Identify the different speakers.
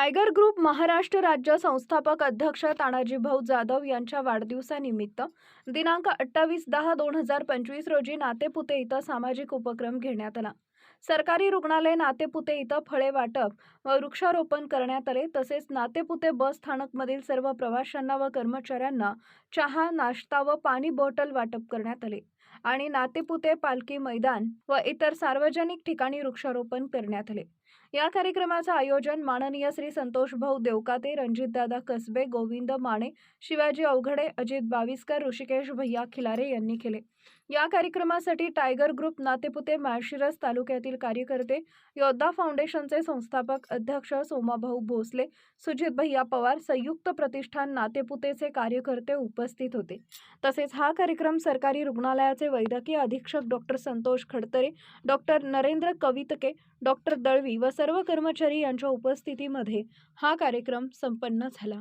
Speaker 1: Tiger group Maharashtra राज्य संस्थापक अध्यक्ष तानाजी भाऊ जाधव यांच्या वाढदिवसानिमित्त दिनांक अठ्ठावीस दहा दोन हजार पंचवीस रोजी नातेपुते इथं सामाजिक उपक्रम घेण्यात आला. सरकारी रुग्णालय नातेपुते इथं फळे वाटप. व वृक्षारोपण करण्यात आले. तसेच नातेपुते बस स्थानकमधील सर्व प्रवाशांना व कर्मचाऱ्यांना चहा नाश्ता व पाणी बॉटल वाटप करण्यात आले आणि नातेपुते पालखी मैदान व इतर सार्वजनिक ठिकाणी वृक्षारोपण करण्यात आले. या कार्यक्रमाचं आयोजन माननीय श्री संतोष भाऊ देवकाते रणजितदादा कसबे गोविंद माने शिवाजी अवघडे अजित बाविस्कर ऋषिकेश भैया खिलारे यांनी केले. या कार्यक्रमासाठी टायगर ग्रुप नातेपुते माळशिरस तालुक्यातील कार्यकर्ते योद्धा फाउंडेशनचे संस्थापक अध्यक्ष सोमाभाऊ भोसले सुजित भैया पवार संयुक्त प्रतिष्ठान नातेपुतेचे कार्यकर्ते उपस्थित होते. तसेच हा कार्यक्रम सरकारी रुग्णालयाचे वैद्यकीय अधीक्षक doctor Santosh Khadtare doctor Narendra Kavitke doctor Dalvi व सर्व कर्मचारी यांच्या उपस्थितीमध्ये हा कार्यक्रम संपन्न झाला.